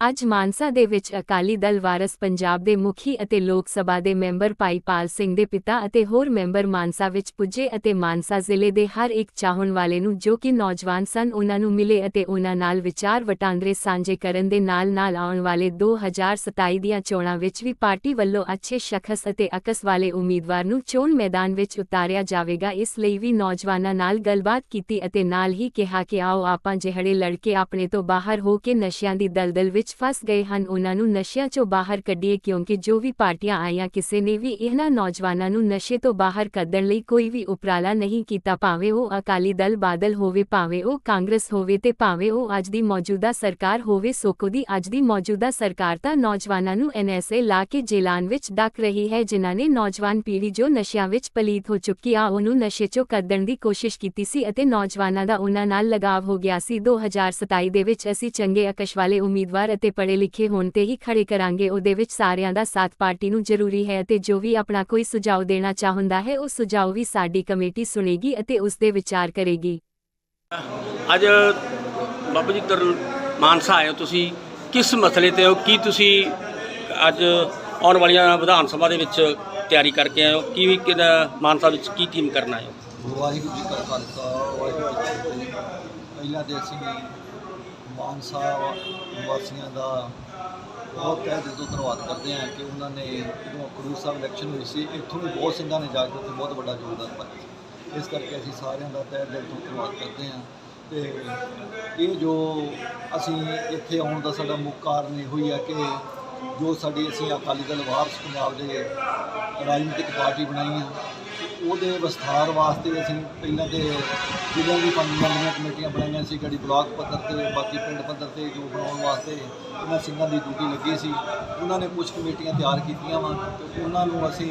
ਅੱਜ ਮਾਨਸਾ ਦੇ ਵਿੱਚ ਅਕਾਲੀ ਦਲ ਵਾਰਸ ਪੰਜਾਬ ਦੇ ਮੁਖੀ ਅਤੇ ਲੋਕ ਸਭਾ ਦੇ ਮੈਂਬਰ ਭਾਈਪਾਲ ਸਿੰਘ ਦੇ ਪਿਤਾ ਅਤੇ ਹੋਰ ਮੈਂਬਰ ਮਾਨਸਾ ਵਿੱਚ ਪੁੱਜੇ ਅਤੇ ਮਾਨਸਾ ਜ਼ਿਲ੍ਹੇ ਦੇ ਹਰ ਇੱਕ ਚਾਹਣ ਵਾਲੇ ਨੂੰ ਜੋ ਕਿ ਨੌਜਵਾਨ ਸਨ, ਉਹਨਾਂ ਨੂੰ ਮਿਲੇ ਅਤੇ ਉਹਨਾਂ ਨਾਲ ਵਿਚਾਰ ਵਟਾਂਦਰੇ ਸਾਂਝੇ ਕਰਨ ਦੇ ਨਾਲ-ਨਾਲ ਆਉਣ ਵਾਲੇ 2027 ਦੀਆਂ ਚੋਣਾਂ ਵਿੱਚ ਵੀ ਪਾਰਟੀ ਵੱਲੋਂ ਅੱਛੇ ਸ਼ਖਸ ਅਤੇ ਅਕਸ ਵਾਲੇ ਉਮੀਦਵਾਰ ਨੂੰ ਚੋਣ ਮੈਦਾਨ ਵਿੱਚ ਉਤਾਰਿਆ ਜਾਵੇਗਾ। ਇਸ ਲਈ ਵੀ ਨੌਜਵਾਨਾਂ ਨਾਲ ਗੱਲਬਾਤ ਕੀਤੀ ਅਤੇ ਨਾਲ ਹੀ ਕਿਹਾ ਕਿ ਆਓ ਆਪਾਂ ਜਿਹੜੇ ਲੜਕੇ ਆਪਣੇ ਤੋਂ ਬਾਹਰ ਹੋ ਕੇ ਨਸ਼ਿਆਂ ਦੀ ਦਲਦਲ ਵਿੱਚ ਫਸ ਗਏ ਹਨ। ਉਹਨਾਂ ਨੂੰ ਨਸ਼ਿਆਂ ਚੋਂ ਬਾਹਰ ਕੱਢੀਏ ਕਿਉਂਕਿ ਜੋ ਵੀ ਪਾਰਟੀਆਂ ਆਈਆਂ ਕਿਸੇ ਨੇ ਵੀ ਇਹਨਾਂ ਨੌਜਵਾਨਾਂ ਨੂੰ ਨਸ਼ੇ ਤੋਂ ਬਾਹਰ ਕੱਢਣ ਲਈ ਕੋਈ ਵੀ ਉਪਰਾਲਾ ਨਹੀਂ ਕੀਤਾ। ਭਾਵੇਂ ਉਹ ਅਕਾਲੀ ਦਲ ਬਾਦਲ ਹੋਵੇ, ਭਾਵੇਂ ਉਹ ਕਾਂਗਰਸ ਹੋਵੇ ਤੇ ਭਾਵੇਂ ਉਹ ਅੱਜ ਦੀ ਮੌਜੂਦਾ ਸਰਕਾਰ ਹੋਵੇ ਸੋਕੋ ਦੀ ਅੱਜ ਦੀ ਮੌਜੂਦਾ ਸਰਕਾਰ ਤਾਂ ਨੌਜਵਾਨਾਂ ਨੂੰ ਐਨਐਸਏ ਲਾ ਕੇ ਜੇਲਾਂ ਵਿੱਚ ਡੱਕ ਰਹੀ ਹੈ। ਜਿਨ੍ਹਾਂ ਨੇ ਨੌਜਵਾਨ ਪੀੜ੍ਹੀ ਜੋ ਨਸ਼ਿਆਂ ਵਿੱਚ ਪਲੀਤ ਹੋ ਚੁੱਕੀ ਆ, ਉਹਨੂੰ ਨਸ਼ੇ ਚੋਂ ਕੱਢਣ ਦੀ ਕੋਸ਼ਿਸ਼ ਕੀਤੀ ਸੀ ਅਤੇ ਨੌਜਵਾਨਾਂ ਦਾ ਉਹਨਾਂ ਨਾਲ ਲਗਾਵ ਹੋ ਗਿਆ ਸੀ। 2027 ਦੇ ਵਿੱਚ ਅਸੀਂ ਚੰਗੇ ਅਕਸ਼ ਵਾਲੇ ਉਮੀਦਵਾਰ ਅਤੇ ਪੜ੍ਹੇ ਲਿਖੇ ਹੋਣ ਤੇ ਹੀ ਖੜੇ ਕਰਾਂਗੇ ਉਹਦੇ ਵਿੱਚ ਸਾਰਿਆਂ ਦਾ ਸਾਥ ਪਾਰਟੀ ਨੂੰ ਜ਼ਰੂਰੀ ਹੈ ਅਤੇ ਜੋ ਵੀ ਆਪਣਾ ਕੋਈ ਸੁਝਾਅ ਦੇਣਾ ਚਾਹੁੰਦਾ ਹੈ ਉਹ ਸੁਝਾਅ ਵੀ ਸਾਡੀ ਕਮੇਟੀ ਸੁਣੇਗੀ ਅਤੇ ਉਸ ਦੇ ਵਿਚਾਰ ਕਰੇਗੀ। ਅੱਜ ਬਾਬੂ ਜੀ ਤਰ ਮਾਨਸਾ ਆਏ ਹੋ ਤੁਸੀਂ। ਕਿਸ ਮਸਲੇ ਤੇ ਹੋ? ਕੀ ਤੁਸੀਂ ਅੱਜ ਆਉਣ ਵਾਲੀਆਂ ਵਿਧਾਨ ਸਭਾ ਦੇ ਵਿੱਚ ਤਿਆਰੀ ਕਰਕੇ ਆਏ ਹੋ? ਕੀ ਕਿਹਦਾ ਮਾਨਸਾ ਵਿੱਚ ਕੀ ਟੀਮ ਕਰਨ ਹੋ? ਵਾਹਿਗੁਰੂ ਜੀ ਕਾ ਖਾਲਸਾ ਵਾਹਿਗੁਰੂ ਜੀ ਕੀ ਫਤਿਹ। ਪਹਿਲਾਂ ਤੇ ਅਸੀਂ ਮਾਨਸਾ ਵਾਸੀਆਂ ਦਾ ਬਹੁਤ ਤਹਿ ਦਿਲ ਤੋਂ ਧੰਨਵਾਦ ਕਰਦੇ ਹਾਂ ਕਿ ਉਹਨਾਂ ਨੇ ਜਦੋਂ ਖਡੂਰ ਸਾਹਿਬ ਇਲੈਕਸ਼ਨ ਹੋਈ ਸੀ, ਇੱਥੋਂ ਵੀ ਬਹੁਤ ਸਿੰਘਾਂ ਨੇ ਜਾ ਕੇ ਉੱਥੇ ਬਹੁਤ ਵੱਡਾ ਯੋਗਦਾਨ ਪਾਇਆ ਸੀ। ਇਸ ਕਰਕੇ ਅਸੀਂ ਸਾਰਿਆਂ ਦਾ ਤਹਿ ਦਿਲ ਤੋਂ ਧੰਨਵਾਦ ਕਰਦੇ ਹਾਂ ਤੇ ਇਹ ਜੋ ਅਸੀਂ ਇੱਥੇ ਆਉਣ ਦਾ ਸਾਡਾ ਮੁੱਖ ਕਾਰਨ ਇਹੋ ਹੀ ਹੈ ਕਿ ਜੋ ਸਾਡੀ ਅਸੀਂ ਅਕਾਲੀ ਦਲ ਵਾਰਸ ਪੰਜਾਬ ਦੇ ਰਾਜਨੀਤਿਕ ਪਾਰਟੀ ਬਣਾਈ ਆ ਉਹਦੇ ਵਿਸਥਾਰ ਵਾਸਤੇ ਅਸੀਂ ਪਹਿਲਾਂ ਤੇ ਜ਼ਿਲ੍ਹਿਆਂ ਦੀ ਪੰਜ ਮੈਂਬਰੀਆਂ ਕਮੇਟੀਆਂ ਬਣਾਈਆਂ ਸੀ ਗੜੀ ਬਲਾਕ ਪੱਧਰ ਤੇ, ਬਾਕੀ ਪਿੰਡ ਪੱਧਰ ਤੇ ਜੋ ਬਣਾਉਣ ਵਾਸਤੇ ਇਹਨਾਂ ਸਿੰਘਾਂ ਦੀ ਡਿਊਟੀ ਲੱਗੀ ਸੀ। ਉਹਨਾਂ ਨੇ ਕੁਝ ਕਮੇਟੀਆਂ ਤਿਆਰ ਕੀਤੀਆਂ ਵਾ ਤੇ ਉਹਨਾਂ ਨੂੰ ਅਸੀਂ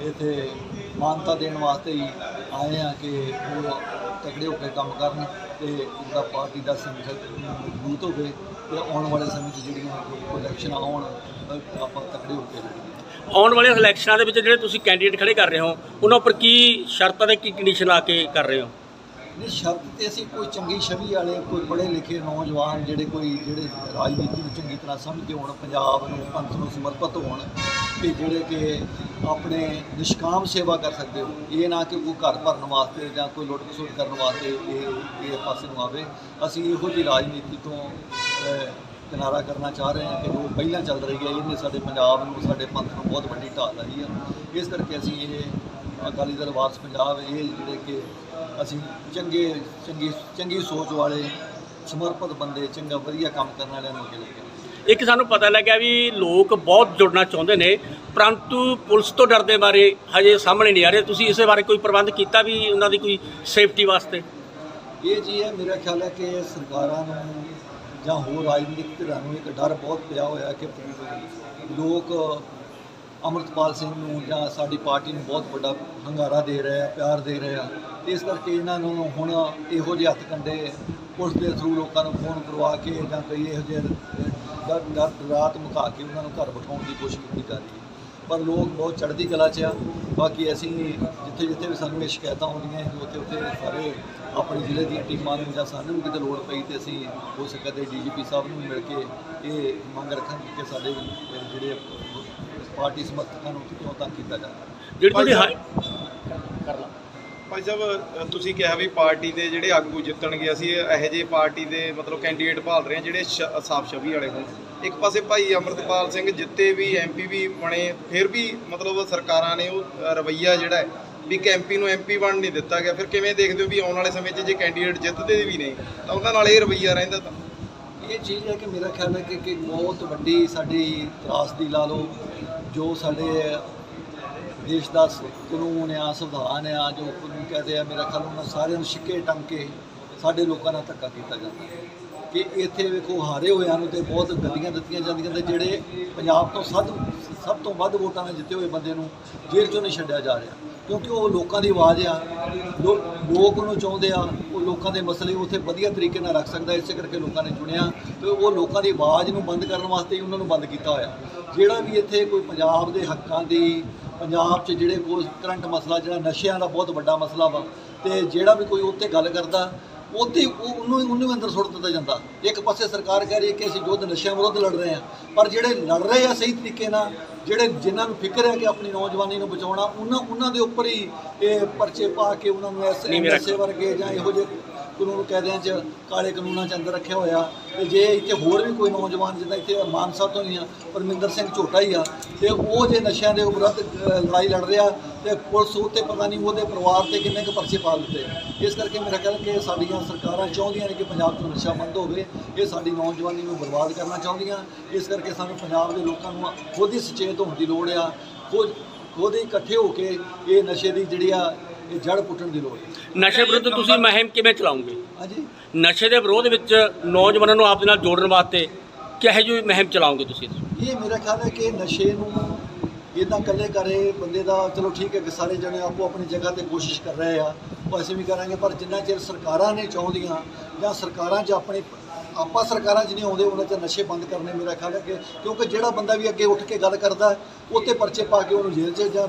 ਇੱਥੇ ਮਾਨਤਾ ਦੇਣ ਵਾਸਤੇ ਹੀ ਆਏ ਆ ਕਿ ਉਹ ਤਕੜੇ ਹੋ ਕੇ ਕੰਮ ਕਰਨ ਤੇ ਉਹਦਾ ਪਾਰਟੀ ਦਾ ਸੰਗਠਨ ਮਜ਼ਬੂਤ ਹੋਵੇ ਤੇ ਆਉਣ ਵਾਲੇ ਸਮੇਂ 'ਚ ਜਿਹੜੀਆਂ ਕੋਈ ਇਲੈਕਸ਼ਨ ਆਉਣ ਆਪਾਂ ਤਕੜੇ ਹੋ ਕੇ ਆਉਣ ਵਾਲੇ ਇਲੈਕਸ਼ਨਾਂ ਦੇ ਵਿੱਚ ਜਿਹੜੇ ਤੁਸੀਂ ਕੈਂਡੀਡੇਟ ਖੜੇ ਕਰ ਰਹੇ ਹੋ, ਉਹਨਾਂ ਉੱਪਰ ਕੀ ਸ਼ਰਤਾਂ ਤੇ ਕੀ ਕੰਡੀਸ਼ਨ ਆ ਕੇ ਕਰ ਰਹੇ ਹੋ? ਨਹੀਂ, ਸ਼ਰਤ ਤੇ ਅਸੀਂ ਕੋਈ ਚੰਗੀ ਛਵੀ ਵਾਲੇ, ਕੋਈ ਪੜ੍ਹੇ ਲਿਖੇ ਨੌਜਵਾਨ ਜਿਹੜੇ ਕੋਈ, ਜਿਹੜੇ ਰਾਜਨੀਤੀ ਨੂੰ ਚੰਗੀ ਤਰ੍ਹਾਂ ਸਮਝਦੇ ਹੋਣ, ਪੰਜਾਬ ਨੂੰ, ਪੰਥ ਨੂੰ ਸਮਰਪਿਤ ਹੋਣ ਕਿ ਜਿਹੜੇ ਕਿ ਆਪਣੇ ਨਿਸ਼ਕਾਮ ਸੇਵਾ ਕਰ ਸਕਦੇ ਹੋ। ਇਹ ਨਾ ਕਿ ਕੋਈ ਘਰ ਭਰਨ ਵਾਸਤੇ ਜਾਂ ਕੋਈ ਲੁੱਟ ਖਸੁੱਟ ਕਰਨ ਵਾਸਤੇ ਇਹ ਇਹ ਪਾਸੇ ਨੂੰ ਆਵੇ। ਅਸੀਂ ਇਹੋ ਜਿਹੀ ਰਾਜਨੀਤੀ ਤੋਂ ਕਿਨਾਰਾ ਕਰਨਾ ਚਾਹ ਰਹੇ ਹਾਂ ਕਿ ਜੋ ਪਹਿਲਾਂ ਚੱਲ ਰਹੀ ਹੈ ਇਹਨੇ ਸਾਡੇ ਪੰਜਾਬ ਨੂੰ ਸਾਡੇ ਪੰਥ ਨੂੰ ਬਹੁਤ ਵੱਡੀ ਢਾਲ ਲਾਈ ਆ ਇਸ ਕਰਕੇ ਅਸੀਂ ਇਹ ਅਕਾਲੀ ਦਲ ਵਾਰਸ ਪੰਜਾਬ ਇਹ ਜਿਹੜੇ ਕਿ ਅਸੀਂ ਚੰਗੇ ਚੰਗੀ ਚੰਗੀ ਸੋਚ ਵਾਲੇ ਸਮਰਪਿਤ ਬੰਦੇ ਚੰਗਾ ਵਧੀਆ ਕੰਮ ਕਰਨ ਵਾਲਿਆਂ ਨੂੰ ਅੱਗੇ ਲੈ ਕੇ ਆਉਂਦੇ। ਇੱਕ ਸਾਨੂੰ ਪਤਾ ਲੱਗਿਆ ਵੀ ਲੋਕ ਬਹੁਤ ਜੁੜਨਾ ਚਾਹੁੰਦੇ ਨੇ ਪਰੰਤੂ ਪੁਲਿਸ ਤੋਂ ਡਰਦੇ ਬਾਰੇ ਹਜੇ ਸਾਹਮਣੇ ਨਹੀਂ ਆ ਰਹੇ। ਤੁਸੀਂ ਇਸੇ ਬਾਰੇ ਕੋਈ ਪ੍ਰਬੰਧ ਕੀਤਾ ਵੀ ਉਹਨਾਂ ਦੀ ਕੋਈ ਸੇਫਟੀ ਵਾਸਤੇ? ਇਹ ਜੀ ਹੈ ਮੇਰਾ ਖਿਆਲ ਹੈ ਕਿ ਸਰਕਾਰਾਂ ਨੂੰ ਜਾਂ ਹੋਰ ਰਾਜਨੀਤਿਕ ਧਿਰਾਂ ਨੂੰ ਇੱਕ ਡਰ ਬਹੁਤ ਪਿਆ ਹੋਇਆ ਕਿ ਲੋਕ ਅਮਰਤਪਾਲ ਸਿੰਘ ਨੂੰ ਜਾਂ ਸਾਡੀ ਪਾਰਟੀ ਨੂੰ ਬਹੁਤ ਵੱਡਾ ਹੰਗਾਰਾ ਦੇ ਰਹੇ ਆ, ਪਿਆਰ ਦੇ ਰਹੇ ਆ। ਇਸ ਕਰਕੇ ਇਹਨਾਂ ਨੂੰ ਹੁਣ ਇਹੋ ਜਿਹੇ ਹੱਥ ਕੰਡੇ ਪੁਲਿਸ ਦੇ ਥਰੂ ਲੋਕਾਂ ਨੂੰ ਫੋਨ ਕਰਵਾ ਕੇ ਜਾਂ ਕਈ ਇਹੋ ਜਿਹੇ ਡਰ ਰਾਤ ਮੁਕਾ ਕੇ ਉਹਨਾਂ ਨੂੰ ਘਰ ਬਿਠਾਉਣ ਦੀ ਕੋਸ਼ਿਸ਼ ਕੀਤੀ ਜਾ ਰਹੀ ਹੈ। ਪਰ ਲੋਕ ਬਹੁਤ ਚੜ੍ਹਦੀ ਕਲਾ 'ਚ ਆ। ਬਾਕੀ ਅਸੀਂ ਜਿੱਥੇ ਜਿੱਥੇ ਵੀ ਸਾਨੂੰ ਇਹ ਸ਼ਿਕਾਇਤਾਂ ਆਉਂਦੀਆਂ ਉੱਥੇ ਉੱਥੇ ਸਾਰੇ ਆਪਣੇ ਜ਼ਿਲ੍ਹੇ ਦੀਆਂ ਟੀਮਾਂ ਨੂੰ ਜਾਂ ਸਾਨੂੰ ਵੀ ਕਿਤੇ ਲੋੜ ਪਈ ਤੇ ਅਸੀਂ ਹੋ ਸਕੇ ਤੇ ਡੀਜੀਪੀ ਸਾਹਿਬ ਨੂੰ ਮਿਲ ਕੇ ਇਹ ਮੰਗ ਰੱਖਾਂ ਕਿ ਸਾਡੇ ਜਿਹੜੇ ਪਾਰਟੀ ਸਮਰਥਕਾਂ ਨੂੰ ਕਿਉਂ ਤੰਗ ਕੀਤਾ ਜਾਂਦਾ ਜਿਹੜੀ ਤੁਹਾਡੀ ਹਾਈ ਭਾਈ ਸਾਹਿਬ ਤੁਸੀਂ ਕਿਹਾ ਵੀ ਪਾਰਟੀ ਦੇ ਜਿਹੜੇ ਆਗੂ ਜਿੱਤਣਗੇ ਅਸੀਂ ਇਹੋ ਜਿਹੇ ਪਾਰਟੀ ਦੇ ਮਤਲਬ ਕੈਂਡੀਡੇਟ ਭਾਲ ਰਹੇ ਹਾਂ ਜਿਹੜੇ ਸਾਫ਼ ਛਵੀ ਵਾਲੇ ਹੋਣ। ਇੱਕ ਪਾਸੇ ਭਾਈ ਅਮਰਤਪਾਲ ਸਿੰਘ ਜਿੱਤੇ ਵੀ ਐਮਪੀ ਵੀ ਬਣੇ ਫਿਰ ਵੀ ਮਤਲਬ ਸਰਕਾਰਾਂ ਨੇ ਉਹ ਅ, ਰਵੱਈਆ ਜਿਹੜਾ ਹੈ ਵੀ ਐਮਪੀ ਨੂੰ ਐਮਪੀ ਬਣ ਨਹੀਂ ਦਿੱਤਾ ਗਿਆ। ਫਿਰ ਕਿਵੇਂ ਦੇਖਦੇ ਹੋ ਵੀ ਆਉਣ ਵਾਲੇ ਸਮੇਂ 'ਚ ਜੇ ਕੈਂਡੀਡੇਟ ਜਿੱਤਦੇ ਵੀ ਨਹੀਂ ਤਾਂ ਉਹਨਾਂ ਨਾਲ ਇਹ ਰਵੱਈਆ ਰਹਿੰਦਾ ਤਾਂ? ਇਹ ਚੀਜ਼ ਹੈ ਕਿ ਮੇਰਾ ਖਿਆਲ ਹੈ ਕਿ ਕਿ ਬਹੁਤ ਵੱਡੀ ਸਾਡੀ ਤਰਾਸਦੀ ਲਾ ਲਓ ਜੋ ਸਾਡੇ ਦੇਸ਼ ਦਾ ਕਾਨੂੰਨ ਆ ਸੰਵਿਧਾਨ ਆ ਜੋ ਕਾਨੂੰਨ ਕਹਦੇ ਆ ਮੇਰਾ ਖਿਆਲ ਉਹਨਾਂ ਸਾਰਿਆਂ ਨੂੰ ਛਿੱਕੇ ਟੰਗ ਕੇ ਸਾਡੇ ਲੋਕਾਂ ਨਾਲ ਧੱਕਾ ਕੀਤਾ ਜਾਂਦਾ। ਹੈ ਕਿ ਇੱਥੇ ਵੇਖੋ ਹਾਰੇ ਹੋਇਆਂ ਨੂੰ ਤੇ ਬਹੁਤ ਗੱਡੀਆਂ ਦਿੱਤੀਆਂ ਜਾਂਦੀਆਂ ਤੇ ਜਿਹੜੇ ਪੰਜਾਬ ਤੋਂ ਸਭ ਸਭ ਤੋਂ ਵੱਧ ਵੋਟਾਂ ਨਾਲ ਜਿੱਤੇ ਹੋਏ ਬੰਦੇ ਨੂੰ ਜੇਲ੍ਹ ਚੋਂ ਨਹੀਂ ਛੱਡਿਆ ਜਾ ਰਿਹਾ। ਕਿਉਂਕਿ ਉਹ ਲੋਕਾਂ ਦੀ ਆਵਾਜ਼ ਆ, ਲੋ- ਲੋਕ ਉਹਨੂੰ ਚਾਹੁੰਦੇ ਆ, ਉਹ ਲੋਕਾਂ ਦੇ ਮਸਲੇ ਉੱਥੇ ਵਧੀਆ ਤਰੀਕੇ ਨਾਲ ਰੱਖ ਸਕਦਾ, ਇਸੇ ਕਰਕੇ ਲੋਕਾਂ ਨੇ ਚੁਣਿਆ ਤੇ ਉਹ ਲੋਕਾਂ ਦੀ ਆਵਾਜ਼ ਨੂੰ ਬੰਦ ਕਰਨ ਵਾਸਤੇ ਹੀ ਉਹਨਾਂ ਨੂੰ ਬੰਦ ਕੀਤਾ ਹੋਇਆ। ਜਿਹੜਾ ਵੀ ਇੱਥੇ ਕੋਈ ਪੰਜਾਬ ਦੇ ਹੱਕਾਂ ਦੀ, ਪੰਜਾਬ 'ਚ ਜਿਹੜੇ ਕੋਈ ਕਰੰਟ ਮਸਲਾ, ਜਿਹੜਾ ਨਸ਼ਿਆਂ ਦਾ ਬਹੁਤ ਵੱਡਾ ਮਸਲਾ ਵਾ, ਤੇ ਜਿਹੜਾ ਵੀ ਕੋਈ ਉੱਤੇ ਗੱਲ ਕਰਦਾ ਉੱਥੇ ਉਹ ਉਹਨੂੰ ਉਹਨੂੰ ਅੰਦਰ ਸੁੱਟ ਦਿੱਤਾ ਜਾਂਦਾ। ਇੱਕ ਪਾਸੇ ਸਰਕਾਰ ਕਹਿ ਰਹੀ ਹੈ ਕਿ ਅਸੀਂ ਯੁੱਧ ਨਸ਼ਿਆਂ ਵਿਰੁੱਧ ਲੜ ਰਹੇ ਹਾਂ। ਪਰ ਜਿਹੜੇ ਲੜ ਰਹੇ ਆ ਸਹੀ ਤਰੀਕੇ ਨਾਲ ਜਿਹੜੇ ਜਿਨ੍ਹਾਂ ਨੂੰ ਫਿਕਰ ਹੈ ਕਿ ਆਪਣੀ ਨੌਜਵਾਨੀ ਨੂੰ ਬਚਾਉਣਾ ਉਹਨਾਂ ਉਹਨਾਂ ਦੇ ਉੱਪਰ ਹੀ ਇਹ ਪਰਚੇ ਪਾ ਕੇ ਉਹਨਾਂ ਨੂੰ ਐਸ ਵਰਗੇ ਜਾਂ ਇਹੋ ਜਿਹੇ ਕਾਨੂੰਨ ਕੈਦਿਆਂ 'ਚ ਕਾਲੇ ਕਾਨੂੰਨਾਂ 'ਚ ਅੰਦਰ ਰੱਖਿਆ ਹੋਇਆ। ਤੇ ਜੇ ਇੱਥੇ ਹੋਰ ਵੀ ਕੋਈ ਨੌਜਵਾਨ ਜਿੱਦਾਂ ਇੱਥੇ ਮਾਨਸਾ ਤੋਂ ਹੀ ਆ, ਪਰਮਿੰਦਰ ਸਿੰਘ ਝੋਟਾ ਹੀ ਆ, ਤੇ ਉਹ ਜੇ ਨਸ਼ਿਆਂ ਦੇ ਵਿਰੁੱਧ ਲੜਾਈ ਲੜ ਰਿਹਾ, ਤੇ ਪੁਲਿਸ ਉੱਤੇ ਪਤਾ ਨਹੀਂ ਉਹਦੇ ਪਰਿਵਾਰ ਤੇ ਕਿੰਨੇ ਕੁ ਪਰਚੇ ਪਾ ਦਿੱਤੇ। ਇਸ ਕਰਕੇ ਮੇਰਾ ਖਿਆਲ ਕਿ ਸਾਡੀਆਂ ਸਰਕਾਰਾਂ ਚਾਹੁੰਦੀਆਂ ਨੇ ਕਿ ਪੰਜਾਬ ਤੋਂ ਨਸ਼ਾ ਬੰਦ ਹੋਵੇ, ਇਹ ਸਾਡੀ ਨੌਜਵਾਨੀ ਨੂੰ ਬਰਬਾਦ ਕਰਨਾ ਚਾਹੁੰਦੀਆਂ। ਇਸ ਕਰਕੇ ਸਾਨੂੰ ਪੰਜਾਬ ਦੇ ਲੋਕਾਂ ਨੂੰ ਖੁਦ ਹੀ ਸੁਚੇਤ ਹੋਣ ਦੀ ਲੋੜ ਆ। ਖੁਦ ਖੁਦ ਹੀ ਇਕੱਠੇ ਹੋ ਕੇ ਇਹ ਨਸ਼ੇ ਦੀ ਜਿਹੜੀ ਆ ਇਹ ਜੜ ਪੁੱਟਣ ਦੀ ਲੋੜ ਹੈ ਨਸ਼ੇ ਵਿਰੁੱਧ ਤੁਸੀਂ ਮੁਹਿੰਮ ਕਿਵੇਂ ਚਲਾਉਂਗੇ? ਹਾਂਜੀ। ਨਸ਼ੇ ਦੇ ਵਿਰੋਧ ਵਿੱਚ ਨੌਜਵਾਨਾਂ ਨੂੰ ਆਪ ਦੇ ਨਾਲ ਜੋੜਨ ਵਾਸਤੇ ਕਿਹੋ ਜਿਹੀ ਮੁਹਿੰਮ ਚਲਾਉਂਗੇ ਤੁਸੀਂ? ਇਹ ਮੇਰਾ ਖਿਆਲ ਹੈ ਕਿ ਨਸ਼ੇ ਨੂੰ ਇਦਾਂ ਇਕੱਲੇ ਕਰੇ ਬੰਦੇ ਦਾ ਚਲੋ ਠੀਕ ਹੈ ਕਿ ਸਾਰੇ ਜਣੇ ਆਪੋ ਆਪਣੀ ਜਗ੍ਹਾ ਤੇ ਕੋਸ਼ਿਸ਼ ਕਰ ਰਹੇ ਆ ਉਹ ਅਸੀਂ ਵੀ ਕਰਾਂਗੇ ਪਰ ਜਿੰਨਾ ਚਿਰ ਸਰਕਾਰਾਂ ਨੇ ਚਾਹੁੰਦੀਆਂ ਜਾਂ ਸਰਕਾਰਾਂ 'ਚ ਆਪਣੇ ਆਪਾਂ ਸਰਕਾਰਾਂ 'ਚ ਨਹੀਂ ਆਉਂਦੇ ਉਹਨਾਂ 'ਚ ਨਸ਼ੇ ਬੰਦ ਕਰਨੇ ਮੇਰਾ ਖਿਆਲ ਹੈ ਕਿ ਕਿਉਂਕਿ ਜਿਹੜਾ ਬੰਦਾ ਵੀ ਅੱਗੇ ਉੱਠ ਕੇ ਗੱਲ ਕਰਦਾ ਹੈ, ਉੱਤੇ ਪਰਚੇ ਪਾ ਕੇ ਉਹਨੂੰ ਜੇਲ੍ਹ 'ਚ ਜਾਂ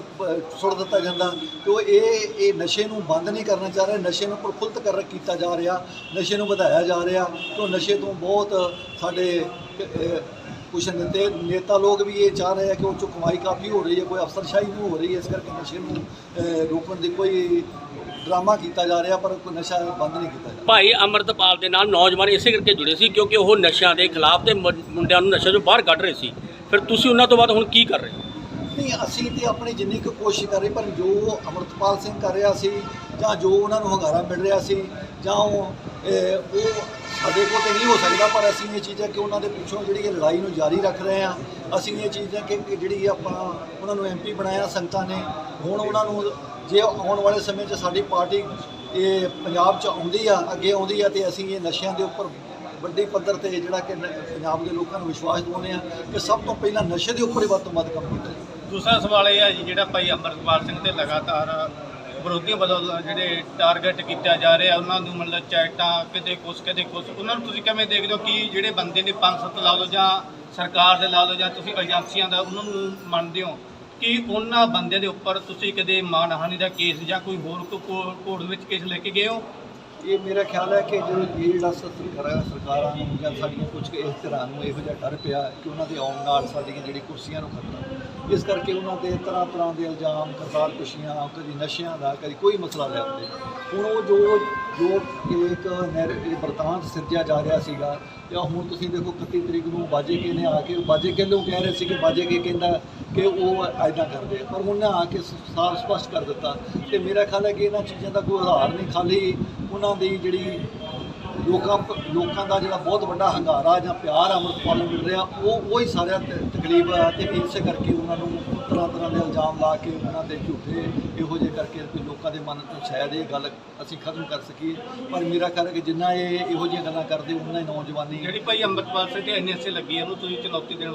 ਸੁੱਟ ਦਿੱਤਾ ਜਾਂਦਾ। ਤੇ ਉਹ ਇਹ ਇਹ ਨਸ਼ੇ ਨੂੰ ਬੰਦ ਨਹੀਂ ਕਰਨਾ ਚਾਹ ਰਿਹਾ ਨਸ਼ੇ ਨੂੰ ਪ੍ਰਫੁੱਲਤ ਕਰ ਕੀਤਾ ਜਾ ਰਿਹਾ ਨਸ਼ੇ ਨੂੰ ਵਧਾਇਆ ਜਾ ਰਿਹਾ। ਤੋਂ ਨਸ਼ੇ ਤੋਂ ਬਹੁਤ ਸਾਡੇ ਕੁਛ ਨੇਤੇ ਨੇਤਾ ਲੋਕ ਵੀ ਇਹ ਚਾਹ ਰਹੇ ਆ ਕਿ ਉਹ ਚੋਂ ਕਮਾਈ ਕਾਫੀ ਹੋ ਰਹੀ ਹੈ ਕੋਈ ਅਫਸਰਸ਼ਾਹੀ ਵੀ ਹੋ ਰਹੀ ਹੈ ਇਸ ਕਰਕੇ ਨਸ਼ੇ ਨੂੰ ਰੋਕਣ ਦੀ ਕੋਈ ਡਰਾਮਾ ਕੀਤਾ ਜਾ ਰਿਹਾ ਪਰ ਕੋਈ ਨਸ਼ਾ ਬੰਦ ਨਹੀਂ ਕੀਤਾ ਜਾ ਰਿਹਾ। ਭਾਈ ਅਮਰਤਪਾਲ ਦੇ ਨਾਲ ਨੌਜਵਾਨ ਇਸੇ ਕਰਕੇ ਜੁੜੇ ਸੀ ਕਿਉਂਕਿ ਉਹ ਨਸ਼ਿਆਂ ਦੇ ਖਿਲਾਫ ਤੇ ਮੁੰ- ਮੁੰਡਿਆਂ ਨੂੰ ਨਸ਼ੇ ਤੋਂ ਬਾਹਰ ਕੱਢ ਰਹੇ ਸੀ। ਫਿਰ ਤੁਸੀਂ ਉਹਨਾਂ ਤੋਂ ਬਾਅਦ ਹੁਣ ਕੀ ਕਰ ਰਹੇ ਹੋ? ਨਹੀਂ ਅਸੀਂ ਤੇ ਆਪਣੀ ਜਿੰਨੀ ਕੁ ਕੋਸ਼ਿਸ਼ ਕਰ ਰਹੇ ਪਰ ਜੋ ਅਮਰਤਪਾਲ ਸਿੰਘ ਕਰ ਰਿਹਾ ਸੀ ਜਾਂ ਜੋ ਉਹਨਾਂ ਨੂੰ ਹੰਗਾਰਾ ਮਿਲ ਰਿਹਾ ਸੀ ਜਾਂ ਉਹ ਅਹ, ਉਹ ਸਾਡੇ ਕੋਲ ਤੇ ਨਹੀਂ ਹੋ ਸਕਦਾ ਪਰ ਅਸੀਂ ਇਹ ਚੀਜ਼ਾਂ ਕਿ ਉਹਨਾਂ ਦੇ ਪਿੱਛੋਂ ਜਿਹੜੀ ਇਹ ਲੜਾਈ ਨੂੰ ਜਾਰੀ ਰੱਖ ਰਹੇ ਹਾਂ ਅਸੀਂ ਇਹ ਚੀਜ਼ਾਂ ਕਿ ਕਿ ਜਿਹੜੀ ਆਪਾਂ ਉਹਨਾਂ ਨੂੰ ਐਮਪੀ ਬਣਾਇਆ ਸੰਗਤਾਂ ਨੇ ਹੁਣ ਉਹਨਾਂ ਨੂੰ ਜੇ ਆਉਣ ਵਾਲੇ ਸਮੇਂ 'ਚ ਸਾਡੀ ਪਾਰਟੀ ਇਹ ਪੰਜਾਬ 'ਚ ਆਉਂਦੀ ਆ, ਅੱਗੇ ਆਉਂਦੀ ਆ ਤੇ ਅਸੀਂ ਇਹ ਨਸ਼ਿਆਂ ਦੇ ਉੱਪਰ ਵੱਡੀ ਪੱਧਰ ਤੇ ਜਿਹੜਾ ਕਿ ਪੰਜਾਬ ਦੇ ਲੋਕਾਂ ਨੂੰ ਵਿਸ਼ਵਾਸ ਦਿਵਾਉਂਦੇ ਆ ਕਿ ਸਭ ਤੋਂ ਪਹਿਲਾਂ ਨਸ਼ੇ ਦੇ ਉੱਪਰ ਹੀ ਵੱਧ ਤੋਂ ਵੱਧ ਕੰਮ ਕੀਤਾ ਦੂਸਰਾ ਸਵਾਲ ਇਹ ਹੈ ਜੀ, ਜਿਹੜਾ ਭਾਈ ਅੰਮ੍ਰਿਤਪਾਲ ਸਿੰਘ ਤੇ ਲਗਾਤਾਰ ਵਿਰੋਧੀਆਂ ਵੱਲੋਂ ਜਿਹੜੇ ਟਾਰਗੇਟ ਕੀਤਾ ਜਾ ਰਿਹਾ, ਉਹਨਾਂ ਨੂੰ ਮਤਲਬ ਚੈਟਾਂ, ਕਿਤੇ ਕੁਛ ਕਿਤੇ ਕੁਛ, ਉਹਨਾਂ ਨੂੰ ਤੁਸੀਂ ਕਿਵੇਂ ਦੇਖਦੇ ਹੋ ਕਿ ਜਿਹੜੇ ਬੰਦੇ ਨੇ ਪੰਜ ਸੱਤ ਲਾ ਲਓ ਜਾਂ ਸਰਕਾਰ ਦੇ ਲਾ ਲਓ ਜਾਂ ਤੁਸੀਂ ਏਜੰਸੀਆਂ ਦਾ, ਉਹਨਾਂ ਨੂੰ ਮੰਨਦੇ ਹੋ? ਕਿ ਉਹਨਾਂ ਬੰਦਿਆਂ ਦੇ ਉੱਪਰ ਤੁਸੀਂ ਕਦੇ ਮਾਨਹਾਨੀ ਦਾ ਕੇਸ ਜਾਂ ਕੋਈ ਹੋਰ ਕੋਰਟ ਵਿੱਚ ਕੇਸ ਲੈ ਕੇ ਗਏ ਹੋ? ਇਹ ਮੇਰਾ ਖਿਆਲ ਹੈ ਕਿ ਜੋ ਇਹ ਜਿਹੜਾ ਸਰਕਾਰਾਂ ਸਰਕਾਰਾਂ ਨੂੰ ਜਾਂ ਸਾਡੀਆਂ ਕੁਝ ਕੁ ਇਸ ਤਰ੍ਹਾਂ ਨੂੰ ਇਹੋ ਜਿਹਾ ਡਰ ਪਿਆ ਕਿ ਉਹਨਾਂ ਦੇ ਆਉਣ ਨਾਲ ਸਾਡੀਆਂ ਜਿਹੜੀ ਕੁਰਸੀਆਂ ਨੂੰ ਖਤਰਾ ਇਸ ਕਰਕੇ ਉਹਨਾਂ ਦੇ ਤਰ੍ਹਾਂ ਤਰ੍ਹਾਂ ਦੇ ਇਲਜ਼ਾਮ ਕਰਤਾਰ ਕੁਸ਼ੀਆਂ ਕਦੀ ਨਸ਼ਿਆਂ ਦਾ, ਕਦੀ ਕੋਈ ਮਸਲਾ ਲੈ ਆਉਂਦੇ ਹੁਣ ਉਹ ਜੋ ਜੋ ਇੱਕ ਨੈਰ ਇਹ ਵਰਤਾਂਤ ਸਿਰਜਿਆ ਜਾ ਰਿਹਾ ਸੀਗਾ, ਜਾਂ ਹੁਣ ਤੁਸੀਂ ਦੇਖੋ 31 ਤਰੀਕ ਨੂੰ ਬਾਜੇ ਕੇ ਨੇ ਆ ਕੇ, ਬਾਜੇ ਕੇ ਲੋਕ ਕਹਿ ਰਹੇ ਸੀ ਕਿ ਬਾਜੇ ਕੇ ਕਹਿੰਦਾ ਕਿ ਉਹ ਐਦਾਂ ਕਰਦੇ ਪਰ ਉਹਨੇ ਆ ਕੇ ਸਾਫ਼ ਸਪਸ਼ਟ ਕਰ ਦਿੱਤਾ। ਤੇ ਮੇਰਾ ਖਿਆਲ ਹੈ ਕਿ ਇਹਨਾਂ ਚੀਜ਼ਾਂ ਦਾ ਕੋਈ ਆਧਾਰ ਨਹੀਂ, ਖਾਲੀ ਉਹਨਾਂ ਦੀ ਜਿਹੜੀ ਲੋਕਾਂ ਪ- ਲੋਕਾਂ ਦਾ ਜਿਹੜਾ ਬਹੁਤ ਵੱਡਾ ਹੰਗਾਰਾ ਜਾਂ ਪਿਆਰ ਅੰਮ੍ਰਿਤਪਾਲ ਨੂੰ ਮਿਲ ਰਿਹਾ ਉਹ ਉਹ ਹੀ ਸਾਰਿਆਂ ਤੇ ਤਕਲੀਫ ਆ ਤੇ ਇਸੇ ਕਰਕੇ ਉਹਨਾਂ ਨੂੰ ਤਰ੍ਹਾਂ ਤਰ੍ਹਾਂ ਦੇ ਇਲਜ਼ਾਮ ਲਾ ਕੇ ਉਹਨਾਂ ਦੇ ਝੂਠੇ ਇਹੋ ਜਿਹੇ ਕਰਕੇ ਵੀ ਲੋਕਾਂ ਦੇ ਮਨ ਤੋਂ ਸ਼ਾਇਦ ਇਹ ਗੱਲ ਅਸੀਂ ਖਤਮ ਕਰ ਸਕੀਏ। ਪਰ ਮੇਰਾ ਖਿਆਲ ਹੈ ਕਿ ਜਿੰਨਾ ਇਹ ਇਹੋ ਜਿਹੀਆਂ ਗੱਲਾਂ ਕਰਦੇ ਉਹਨਾਂ ਹੀ ਨੌਜਵਾਨੀ ਜਿਹੜੀ ਭਾਈ ਅੰਮ੍ਰਿਤਪਾਲ ਸਿੰਘ ਤੇ ਐਨਐਸਏ ਲੱਗੀ ਹੈ, ਉਹਨੂੰ ਤੁਸੀਂ ਚੁਣੌਤੀ ਦੇਣ